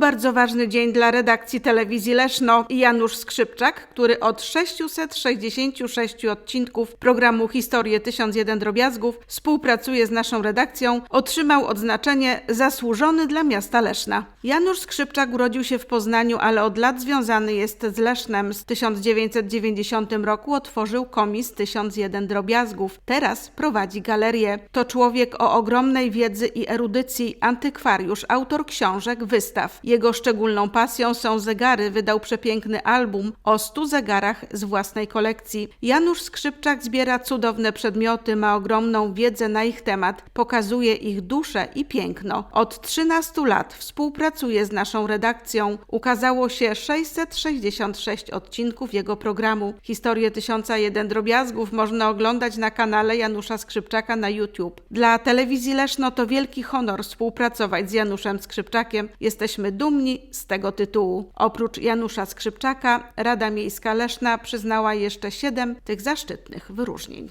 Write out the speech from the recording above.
bardzo ważny dzień dla redakcji telewizji Leszno. Janusz Skrzypczak, który od 666 odcinków programu Historie 1001 Drobiazgów współpracuje z naszą redakcją, otrzymał odznaczenie Zasłużony dla miasta Leszna. Janusz Skrzypczak urodził się w Poznaniu, ale od lat związany jest z Lesznem. W 1990 roku otworzył komis 1001 Drobiazgów. Teraz prowadzi galerię. To człowiek o ogromnej wiedzy i erudycji, antykwariusz, autor książek, wystaw. Jego szczególną pasją są zegary. Wydał przepiękny album o 100 zegarach z własnej kolekcji. Janusz Skrzypczak zbiera cudowne przedmioty, ma ogromną wiedzę na ich temat, pokazuje ich duszę i piękno. Od 13 lat współpracuje z naszą redakcją. Ukazało się 666 odcinków jego programu. Historię 1001 drobiazgów można oglądać na kanale Janusza Skrzypczaka na YouTube. Dla telewizji Leszno to wielki honor współpracować z Januszem Skrzypczakiem. Jesteśmy dumni z tego tytułu. Oprócz Janusza Skrzypczaka, Rada Miejska Leszna przyznała jeszcze siedem tych zaszczytnych wyróżnień.